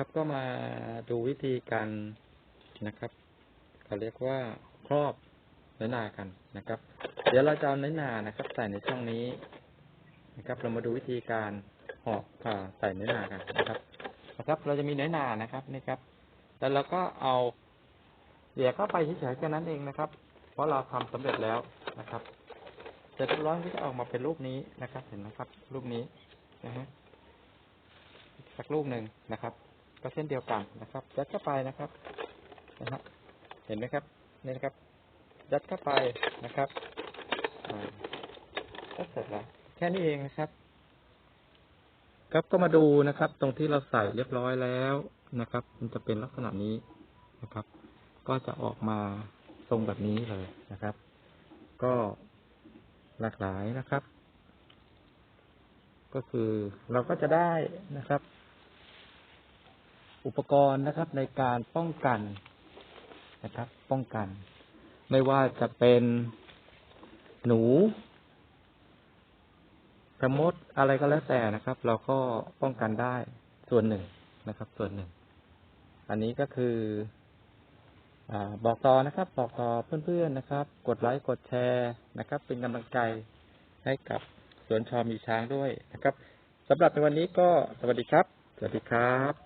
ครับก็มาดูวิธีการนะครับเขาเรียกว่าครอบเนื้อนากันนะครับ เดี๋ยวเราจะเอาเนื้อนานะครับ ใส่ในช่องนี้นะครับ เรามาดูวิธีการห่อผ่าใส่เนื้อนากันนะครับนะครับ เราจะมีเนื้อนานะครับนี่ครับแล้วเราก็เอาเดี๋ยวเข้าไปเฉยๆแค่นั้นเองนะครับ เพราะเราทำสำเร็จแล้วนะครับเสร็จเรียบร้อยก็จะออกมาเป็นรูปนี้นะครับ เห็นไหมครับ รูปนี้นะฮะสักรูปหนึ่งนะครับ ก็เช่นเดียวกันนะครับ ยัดเข้าไปนะครับนะฮะเห็นไหมครับนี่นะครับ ยัดเข้าไปนะครับก็เสร็จแล้วแค่นี้เองนะครับ ครับก็มาดูนะครับ ตรงที่เราใส่เรียบร้อยแล้วนะครับ มันจะเป็นลักษณะนี้นะครับ ก็จะออกมาทรงแบบนี้เลยนะครับ ก็หลากหลายนะครับ ก็คือเราก็จะได้นะครับ อุปกรณ์นะครับ ในการป้องกันนะครับ ป้องกัน ไม่ว่าจะเป็นหนูกระมดอะไรก็แล้วแต่นะครับ เราก็ป้องกันได้ส่วนหนึ่งนะครับ ส่วนหนึ่ง อันนี้ก็คืออบอกต่อนะครับ บอกต่อเพื่อนๆนะครับ กดไลค์กดแชร์นะครับ เป็นกำลังใจให้กับสวนชอมีช้างด้วยนะครับสำหรับในวันนี้ก็สวัสดีครับ สวัสดีครับ